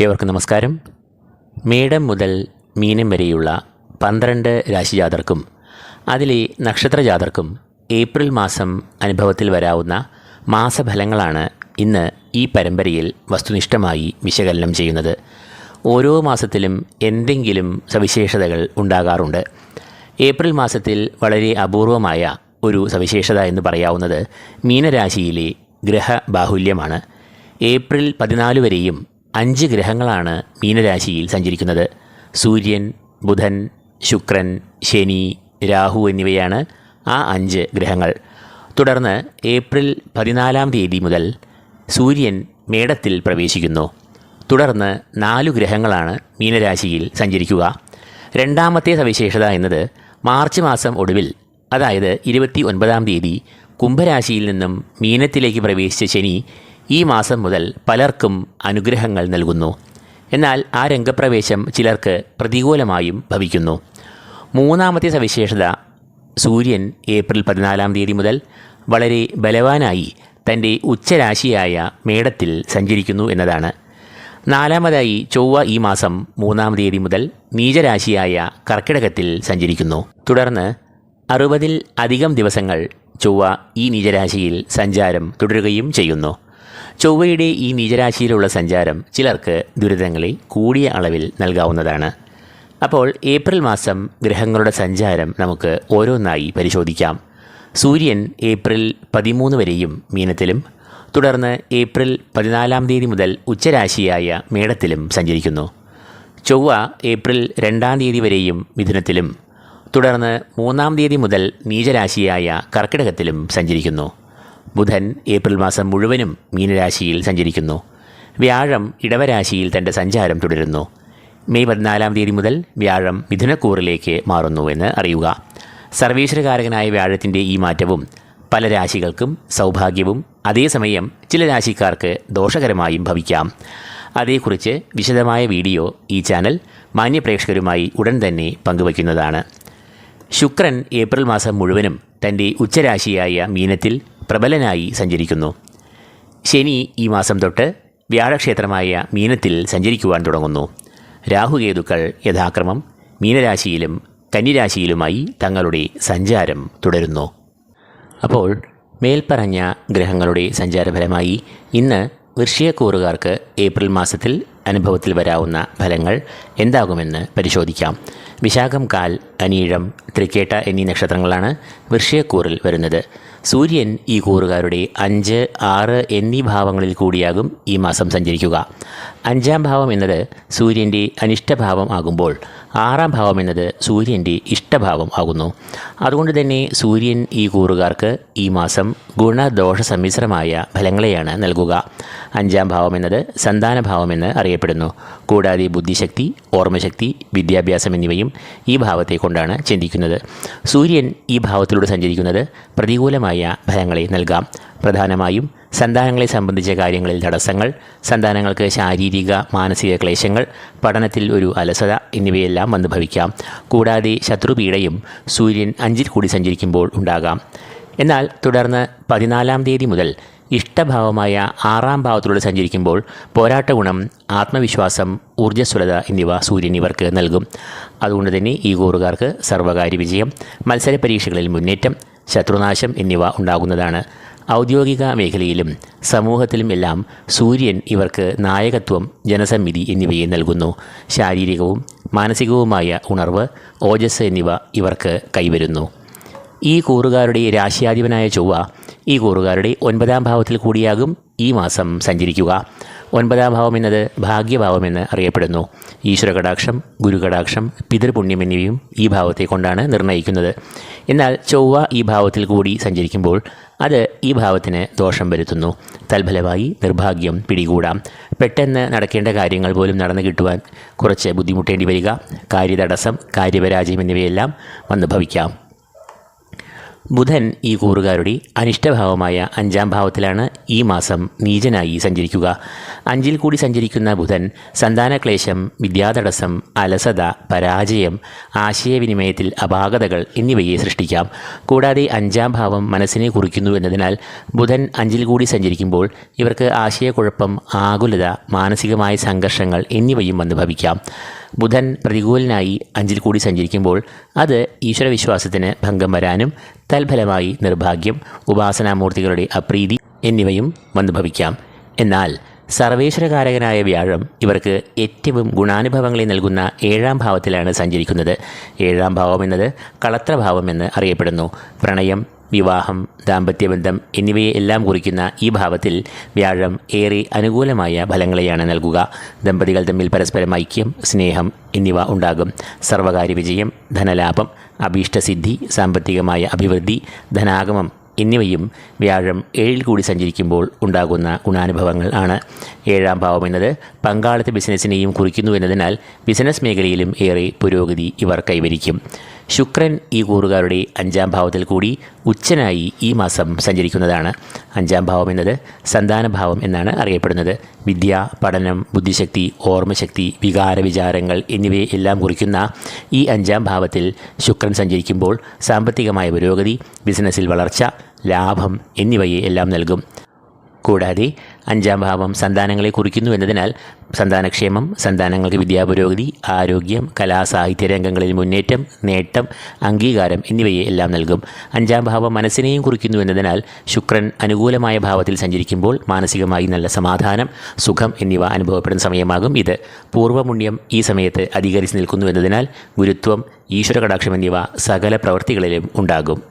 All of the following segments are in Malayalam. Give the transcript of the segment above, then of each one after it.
ഏവർക്കും നമസ്കാരം. മേടം മുതൽ മീനം വരെയുള്ള പന്ത്രണ്ട് രാശിജാതർക്കും അതിലെ നക്ഷത്രജാതർക്കും ഏപ്രിൽ മാസം അനുഭവത്തിൽ വരാവുന്ന മാസഫലങ്ങളാണ് ഇന്ന് ഈ പരമ്പരയിൽ വസ്തുനിഷ്ഠമായി വിശകലനം ചെയ്യുന്നത്. ഓരോ മാസത്തിലും എന്തെങ്കിലും സവിശേഷതകൾ ഉണ്ടാകാറുണ്ട്. ഏപ്രിൽ മാസത്തിൽ വളരെ അപൂർവമായ ഒരു സവിശേഷത എന്ന് പറയാവുന്നത് മീനരാശിയിലെ ഗ്രഹബാഹുല്യമാണ്. ഏപ്രിൽ പതിനാല് വരെയും അഞ്ച് ഗ്രഹങ്ങളാണ് മീനരാശിയിൽ സഞ്ചരിക്കുന്നത്. സൂര്യൻ ബുധൻ ശുക്രൻ ശനി രാഹു എന്നിവയാണ് ആ അഞ്ച് ഗ്രഹങ്ങൾ. തുടർന്ന് ഏപ്രിൽ പതിനാലാം തീയതി മുതൽ സൂര്യൻ മേടത്തിൽ പ്രവേശിക്കുന്നു. തുടർന്ന് നാലു ഗ്രഹങ്ങളാണ് മീനരാശിയിൽ സഞ്ചരിക്കുക. രണ്ടാമത്തെ സവിശേഷത എന്നത് മാർച്ച് മാസം ഒടുവിൽ അതായത് ഇരുപത്തി ഒൻപതാം തീയതി കുംഭരാശിയിൽ നിന്നും മീനത്തിലേക്ക് പ്രവേശിച്ച ശനി ഈ മാസം മുതൽ പലർക്കും അനുഗ്രഹങ്ങൾ നൽകുന്നു. എന്നാൽ ആ രംഗപ്രവേശം ചിലർക്ക് പ്രതികൂലമായും ഭവിക്കുന്നു. മൂന്നാമത്തെ സവിശേഷത സൂര്യൻ ഏപ്രിൽ പതിനാലാം തീയതി മുതൽ വളരെ ബലവാനായി തന്റെ ഉച്ചരാശിയായ മേടത്തിൽ സഞ്ചരിക്കുന്നു എന്നതാണ്. നാലാമതായി ചൊവ്വ ഈ മാസം മൂന്നാം തീയതി മുതൽ നീചരാശിയായ കർക്കിടകത്തിൽ സഞ്ചരിക്കുന്നു. തുടർന്ന് അറുപതിൽ അധികം ദിവസങ്ങൾ ചൊവ്വ ഈ നീചരാശിയിൽ സഞ്ചാരം തുടരുകയും ചെയ്യുന്നു. ചൊവ്വയുടെ ഈ നീചരാശിയിലുള്ള സഞ്ചാരം ചിലർക്ക് ദുരിതങ്ങളിൽ കൂടിയ അളവിൽ നൽകാവുന്നതാണ്. അപ്പോൾ ഏപ്രിൽ മാസം ഗ്രഹങ്ങളുടെ സഞ്ചാരം നമുക്ക് ഓരോന്നായി പരിശോധിക്കാം. സൂര്യൻ ഏപ്രിൽ പതിമൂന്ന് വരെയും മീനത്തിലും തുടർന്ന് ഏപ്രിൽ പതിനാലാം തീയതി മുതൽ ഉച്ചരാശിയായ മേടത്തിലും സഞ്ചരിക്കുന്നു. ചൊവ്വ ഏപ്രിൽ രണ്ടാം തീയതി വരെയും മിഥുനത്തിലും തുടർന്ന് മൂന്നാം തീയതി മുതൽ നീചരാശിയായ കർക്കിടകത്തിലും സഞ്ചരിക്കുന്നു. ബുധൻ ഏപ്രിൽ മാസം മുഴുവനും മീനരാശിയിൽ സഞ്ചരിക്കുന്നു. വ്യാഴം ഇടവരാശിയിൽ തന്റെ സഞ്ചാരം തുടരുന്നു. മെയ് പതിനാലാം തീയതി മുതൽ വ്യാഴം മിഥുനക്കൂറിലേക്ക് മാറുന്നുവെന്ന് അറിയുക. സർവീശ്വരകാരകനായ വ്യാഴത്തിന്റെ ഈ മാറ്റവും പല രാശികൾക്കും സൗഭാഗ്യവും അതേസമയം ചില രാശിക്കാർക്ക് ദോഷകരമായും ഭവിക്കാം. അതേക്കുറിച്ച് വിശദമായ വീഡിയോ ഈ ചാനൽ മാന്യപ്രേക്ഷകരുമായി ഉടൻ തന്നെ പങ്കുവയ്ക്കുന്നതാണ്. ശുക്രൻ ഏപ്രിൽ മാസം മുഴുവനും തന്റെ ഉച്ചരാശിയായ മീനത്തിൽ പ്രബലനായി സഞ്ചരിക്കുന്നു. ശനി ഈ മാസം തൊട്ട് വ്യാഴക്ഷേത്രമായ മീനത്തിൽ സഞ്ചരിക്കുവാൻ തുടങ്ങുന്നു. രാഹുകേതുക്കൾ യഥാക്രമം മീനരാശിയിലും കന്നിരാശിയിലുമായി തങ്ങളുടെ സഞ്ചാരം തുടരുന്നു. അപ്പോൾ മേൽപ്പറഞ്ഞ ഗ്രഹങ്ങളുടെ സഞ്ചാരഫലമായി ഇന്ന് വൃശ്ചികക്കൂറുകാർക്ക് ഏപ്രിൽ മാസത്തിൽ അനുഭവത്തിൽ വരാവുന്ന ഫലങ്ങൾ എന്താകുമെന്ന് പരിശോധിക്കാം. വിശാഖം കാൽ അനീഴം തൃക്കേട്ട എന്നീ നക്ഷത്രങ്ങളാണ് വൃശ്ചികക്കൂറിൽ വരുന്നത്. സൂര്യൻ ഈ കൂറുകാരുടെ അഞ്ച് ആറ് എന്നീ ഭാവങ്ങളിൽ കൂടിയാകും ഈ മാസം സഞ്ചരിക്കുക. അഞ്ചാം ഭാവം എന്നത് സൂര്യന്റെ അനിഷ്ടഭാവം ആകുമ്പോൾ ആറാം ഭാവം എന്നത് സൂര്യന്റെ ഇഷ്ടഭാവം ആകുന്നു. അതുകൊണ്ട് തന്നെ സൂര്യൻ ഈ കൂറുകാർക്ക് ഈ മാസം ഗുണദോഷ സമ്മിശ്രമായ ഫലങ്ങളെയാണ് നൽകുക. അഞ്ചാം ഭാവം എന്നത് സന്താനഭാവമെന്ന് അറിയപ്പെടുന്നു. കൂടാതെ ബുദ്ധിശക്തി ഓർമ്മശക്തി വിദ്യാഭ്യാസം എന്നിവയും ഈ ഭാവത്തെ കൊണ്ടാണ് ചിന്തിക്കുന്നത്. സൂര്യൻ ഈ ഭാവത്തിലൂടെ സഞ്ചരിക്കുന്നത് പ്രതികൂലമായ ഫലങ്ങളെ നൽകാം. പ്രധാനമായും സന്താനങ്ങളെ സംബന്ധിച്ച കാര്യങ്ങളിൽ തടസ്സങ്ങൾ സന്താനങ്ങൾക്ക് ശാരീരിക മാനസിക ക്ലേശങ്ങൾ പഠനത്തിൽ ഒരു അലസത എന്നിവയെല്ലാം വന്നു ഭവിക്കാം. കൂടാതെ ശത്രുപീഡയും സൂര്യൻ അഞ്ചിൽ കൂടി സഞ്ചരിക്കുമ്പോൾ ഉണ്ടാകാം. എന്നാൽ തുടർന്ന് പതിനാലാം തീയതി മുതൽ ഇഷ്ടഭാവമായ ആറാം ഭാവത്തിലൂടെ സഞ്ചരിക്കുമ്പോൾ പോരാട്ട ഗുണം ആത്മവിശ്വാസം ഊർജസ്വലത എന്നിവ സൂര്യൻ ഇവർക്ക് നൽകും. അതുകൊണ്ട് തന്നെ ഈ കൂറുകാർക്ക് സർവകാര്യ വിജയം മത്സര പരീക്ഷകളിൽ മുന്നേറ്റം ശത്രുനാശം എന്നിവ ഉണ്ടാകുന്നതാണ്. ഔദ്യോഗിക മേഖലയിലും സമൂഹത്തിലും എല്ലാം സൂര്യൻ ഇവർക്ക് നായകത്വം ജനസമ്മിതി എന്നിവയെ നൽകുന്നു. ശാരീരികവും മാനസികവുമായ ഉണർവ് ഓജസ് എന്നിവ ഇവർക്ക് കൈവരുന്നു. ഈ കൂറുകാരുടെ രാശിയാധിപനായ ചൊവ്വ ഈ കൂറുകാരുടെ ഒൻപതാം ഭാവത്തിൽ കൂടിയാകും ഈ മാസം സഞ്ചരിക്കുക. ഒൻപതാം ഭാവം എന്നത് ഭാഗ്യഭാവമെന്ന് അറിയപ്പെടുന്നു. ഈശ്വരകടാക്ഷം ഗുരുകടാക്ഷം പിതൃപുണ്യം എന്നിവയും ഈ ഭാവത്തെ കൊണ്ടാണ് നിർണയിക്കുന്നത് എന്നാൽ ചൊവ്വ ഈ ഭാവത്തിൽ കൂടി സഞ്ചരിക്കുമ്പോൾ അത് ഈ ഭാവത്തിന് ദോഷം വരുത്തുന്നു. തൽഫലമായി നിർഭാഗ്യം പിടികൂടാം. പെട്ടെന്ന് നടക്കേണ്ട കാര്യങ്ങൾ പോലും നടന്നു കിട്ടുവാൻ കുറച്ച് ബുദ്ധിമുട്ടേണ്ടി വരിക. കാര്യതടസ്സം കാര്യപരാജയം എന്നിവയെല്ലാം വന്നു ഭവിക്കാം ബുധൻ ഈ കൂറുകാരുടെ അനിഷ്ടഭാവമായ അഞ്ചാം ഭാവത്തിലാണ് ഈ മാസം നീചനായി സഞ്ചരിക്കുക. അഞ്ചിൽ കൂടി സഞ്ചരിക്കുന്ന ബുധൻ സന്താനക്ലേശം വിദ്യാതടസ്സം അലസത പരാജയം ആശയവിനിമയത്തിൽ അപാകതകൾ എന്നിവയെ സൃഷ്ടിക്കാം. കൂടാതെ അഞ്ചാം ഭാവം മനസ്സിനെ കുറിക്കുന്നു എന്നതിനാൽ ബുധൻ അഞ്ചിൽ കൂടി സഞ്ചരിക്കുമ്പോൾ ഇവർക്ക് ആശയക്കുഴപ്പം ആകുലത മാനസികമായ സംഘർഷങ്ങൾ എന്നിവയും വന്ന് ഭവിക്കാം ബുധൻ പ്രതികൂലനായി അഞ്ചിൽ കൂടി സഞ്ചരിക്കുമ്പോൾ അത് ഈശ്വരവിശ്വാസത്തിന് ഭംഗം വരാനും തൽഫലമായി നിർഭാഗ്യം ഉപാസനാമൂർത്തികളുടെ അപ്രീതി എന്നിവയും വന്നു ഭവിക്കാം എന്നാൽ സർവേശ്വരകാരകനായ വ്യാഴം ഇവർക്ക് ഏറ്റവും ഗുണാനുഭവങ്ങളെ നൽകുന്ന ഏഴാം ഭാവത്തിലാണ് സഞ്ചരിക്കുന്നത്. ഏഴാം ഭാവം എന്നത് കളത്രഭാവം എന്ന് അറിയപ്പെടുന്നു. പ്രണയം വിവാഹം ദാമ്പത്യബന്ധം എന്നിവയെ എല്ലാം കുറിക്കുന്ന ഈ ഭാവത്തിൽ വ്യാഴം ഏറെ അനുകൂലമായ ഫലങ്ങളെയാണ് നൽകുക. ദമ്പതികൾ തമ്മിൽ പരസ്പരം ഐക്യം സ്നേഹം എന്നിവ ഉണ്ടാകും. സർവകാര്യ വിജയം ധനലാഭം അഭീഷ്ടസിദ്ധി സാമ്പത്തികമായ അഭിവൃദ്ധി ധനാഗമം എന്നിവയും വ്യാഴം ഏഴിൽ കൂടി സഞ്ചരിക്കുമ്പോൾ ഉണ്ടാകുന്ന ഗുണാനുഭവങ്ങൾ ആണ്. ഏഴാം ഭാവം എന്നത് പങ്കാളിത്ത ബിസിനസ്സിനെയും കുറിക്കുന്നു എന്നതിനാൽ ബിസിനസ് മേഖലയിലും ഏറെ പുരോഗതി ഇവർ കൈവരിക്കും. ശുക്രൻ ഈ കൂറുകാരുടെ അഞ്ചാം ഭാവത്തിൽ കൂടി ഉച്ചനായി ഈ മാസം സഞ്ചരിക്കുന്നതാണ്. അഞ്ചാം ഭാവം എന്നത് സന്താനഭാവം എന്നാണ് അറിയപ്പെടുന്നത്. വിദ്യ പഠനം ബുദ്ധിശക്തി ഓർമ്മശക്തി വികാര വിചാരങ്ങൾ എന്നിവയെ എല്ലാം കുറിക്കുന്ന ഈ അഞ്ചാം ഭാവത്തിൽ ശുക്രൻ സഞ്ചരിക്കുമ്പോൾ സാമ്പത്തികമായ പുരോഗതി ബിസിനസ്സിൽ വളർച്ച ലാഭം എന്നിവയെ എല്ലാം നൽകും. കൂടാതെ അഞ്ചാം ഭാവം സന്താനങ്ങളെ കുറിക്കുന്നു എന്നതിനാൽ സന്താനക്ഷേമം സന്താനങ്ങൾക്ക് വിദ്യാപുരോഗതി ആരോഗ്യം കലാസാഹിത്യ രംഗങ്ങളിൽ മുന്നേറ്റം നേട്ടം അംഗീകാരം എന്നിവയെ എല്ലാം നൽകും. അഞ്ചാം ഭാവം മനസ്സിനെയും കുറിക്കുന്നു എന്നതിനാൽ ശുക്രൻ അനുകൂലമായ ഭാവത്തിൽ സഞ്ചരിക്കുമ്പോൾ മാനസികമായി നല്ല സമാധാനം സുഖം എന്നിവ അനുഭവപ്പെടുന്ന സമയമാകും ഇത്. പൂർവമുണ്യം ഈ സമയത്ത് അധികരിച്ച് നിൽക്കുന്നു എന്നതിനാൽ ഗുരുത്വം ഈശ്വര കടാക്ഷം എന്നിവ സകല പ്രവൃത്തികളിലും ഉണ്ടാകും.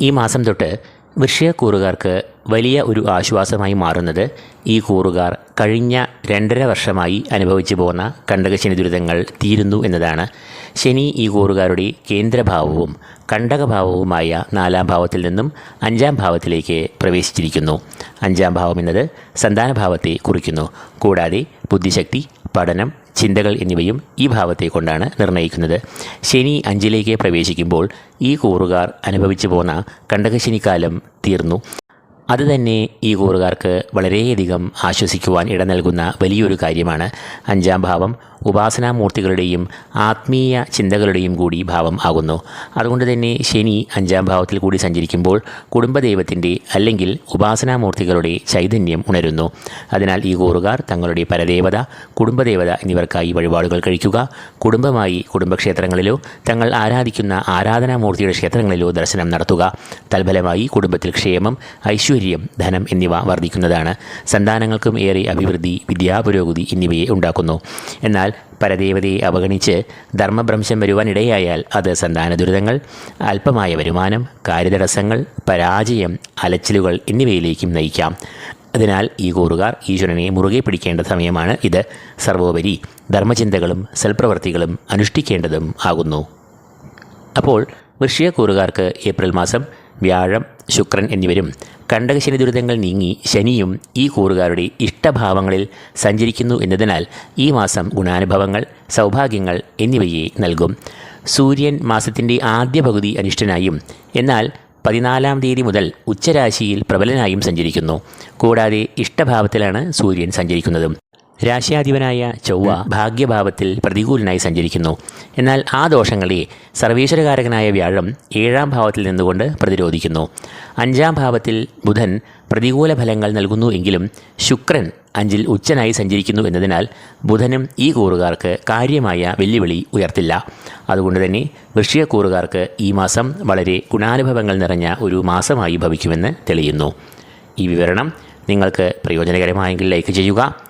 ഈ മാസം തൊട്ട് വൃശ്യക്കൂറുകാർക്ക് വലിയ ഒരു ആശ്വാസമായി മാറുന്നത് ഈ കൂറുകാർ കഴിഞ്ഞ രണ്ടര വർഷമായി അനുഭവിച്ചു പോകുന്ന കണ്ടകശനി ദുരിതങ്ങൾ തീരുന്നു എന്നതാണ്. ശനി ഈ കൂറുകാരുടെ കേന്ദ്രഭാവവും കണ്ടകഭാവവുമായ നാലാം ഭാവത്തിൽ നിന്നും അഞ്ചാം ഭാവത്തിലേക്ക് പ്രവേശിച്ചിരിക്കുന്നു. അഞ്ചാം ഭാവം എന്നത് സന്താനഭാവത്തെ കുറിക്കുന്നു. കൂടാതെ ബുദ്ധിശക്തി പഠനം ചിന്തകൾ എന്നിവയും ഈ ഭാവത്തെ കൊണ്ടാണ് നിർണയിക്കുന്നത് ശനി അഞ്ചിലേക്ക് പ്രവേശിക്കുമ്പോൾ ഈ കൂറുകാർ അനുഭവിച്ചു പോന്ന കണ്ടകശനിക്കാലം തീർന്നു. അതുതന്നെ ഈ കൂറുകാർക്ക് വളരെയധികം ആശ്വസിക്കുവാൻ ഇട നൽകുന്ന വലിയൊരു കാര്യമാണ്. അഞ്ചാം ഭാവം ഉപാസനാമൂർത്തികളുടെയും ആത്മീയ ചിന്തകളുടെയും കൂടി ഭാവം ആകുന്നു. അതുകൊണ്ട് തന്നെ ശനി അഞ്ചാം ഭാവത്തിൽ കൂടി സഞ്ചരിക്കുമ്പോൾ കുടുംബദൈവത്തിന്റെ അല്ലെങ്കിൽ ഉപാസനാമൂർത്തികളുടെ ചൈതന്യം ഉണരുന്നു. അതിനാൽ ഈ കൂറുകാർ തങ്ങളുടെ പരദേവത കുടുംബദേവത എന്നിവർക്കായി വഴിപാടുകൾ കഴിക്കുക. കുടുംബമായി കുടുംബക്ഷേത്രങ്ങളിലോ തങ്ങൾ ആരാധിക്കുന്ന ആരാധനാമൂർത്തിയുടെ ക്ഷേത്രങ്ങളിലോ ദർശനം നടത്തുക. തൽഫലമായി കുടുംബത്തിൽ ക്ഷേമം ഐശ്വര്യം ധനം എന്നിവ വർദ്ധിക്കുന്നതാണ്. സന്താനങ്ങൾക്കും ഏറെ അഭിവൃദ്ധി വിദ്യാപുരോഗതി എന്നിവയെ ഉണ്ടാക്കുന്നു. എന്നാൽ പരദേവതയെ അവഗണിച്ച് ധർമ്മഭ്രംശം വരുവാനിടയായാൽ അത് സന്താന ദുരിതങ്ങൾ അല്പമായ വരുമാനം കാര്യതടസ്സങ്ങൾ പരാജയം അലച്ചിലുകൾ എന്നിവയിലേക്കും നയിക്കാം. അതിനാൽ ഈ കൂറുകാർ ഈശ്വരനെ മുറുകെ പിടിക്കേണ്ട സമയമാണ് ഇത്. സർവോപരി ധർമ്മചിന്തകളും സൽപ്രവർത്തികളും അനുഷ്ഠിക്കേണ്ടതും ആകുന്നു. അപ്പോൾ വൃശ്യക്കൂറുകാർക്ക് ഏപ്രിൽ മാസം വ്യാഴം ശുക്രൻ എന്നിവരും കണ്ടകശനി ദുരിതങ്ങൾ നീങ്ങി ശനിയും ഈ കൂറുകാരുടെ ഇഷ്ടഭാവങ്ങളിൽ സഞ്ചരിക്കുന്നു എന്നതിനാൽ ഈ മാസം ഗുണാനുഭവങ്ങൾ സൗഭാഗ്യങ്ങൾ എന്നിവയെ നൽകും. സൂര്യൻ മാസത്തിന്റെ ആദ്യ പകുതി അനിഷ്ടനായും എന്നാൽ പതിനാലാം തീയതി മുതൽ ഉച്ചരാശിയിൽ പ്രബലനായും സഞ്ചരിക്കുന്നു. കൂടാതെ ഇഷ്ടഭാവത്തിലാണ് സൂര്യൻ സഞ്ചരിക്കുന്നതും. രാശ്യാധിപനായ ചൊവ്വ ഭാഗ്യഭാവത്തിൽ പ്രതികൂലനായി സഞ്ചരിക്കുന്നു. എന്നാൽ ആ ദോഷങ്ങളെ സർവീശ്വരകാരകനായ വ്യാഴം ഏഴാം ഭാവത്തിൽ നിന്നുകൊണ്ട് പ്രതിരോധിക്കുന്നു. അഞ്ചാം ഭാവത്തിൽ ബുധൻ പ്രതികൂല ഫലങ്ങൾ നൽകുന്നു എങ്കിലും ശുക്രൻ അഞ്ചിൽ ഉച്ചനായി സഞ്ചരിക്കുന്നു എന്നതിനാൽ ബുധനും ഈ കൂറുകാർക്ക് കാര്യമായ വെല്ലുവിളി ഉയർത്തില്ല. അതുകൊണ്ട് തന്നെ വൃശ്ചികക്കൂറുകാർക്ക് ഈ മാസം വളരെ ഗുണാനുഭവങ്ങൾ നിറഞ്ഞ ഒരു മാസമായി ഭവിക്കുമെന്ന് തെളിയുന്നു. ഈ വിവരണം നിങ്ങൾക്ക് പ്രയോജനകരമായെങ്കിൽ ലൈക്ക് ചെയ്യുക.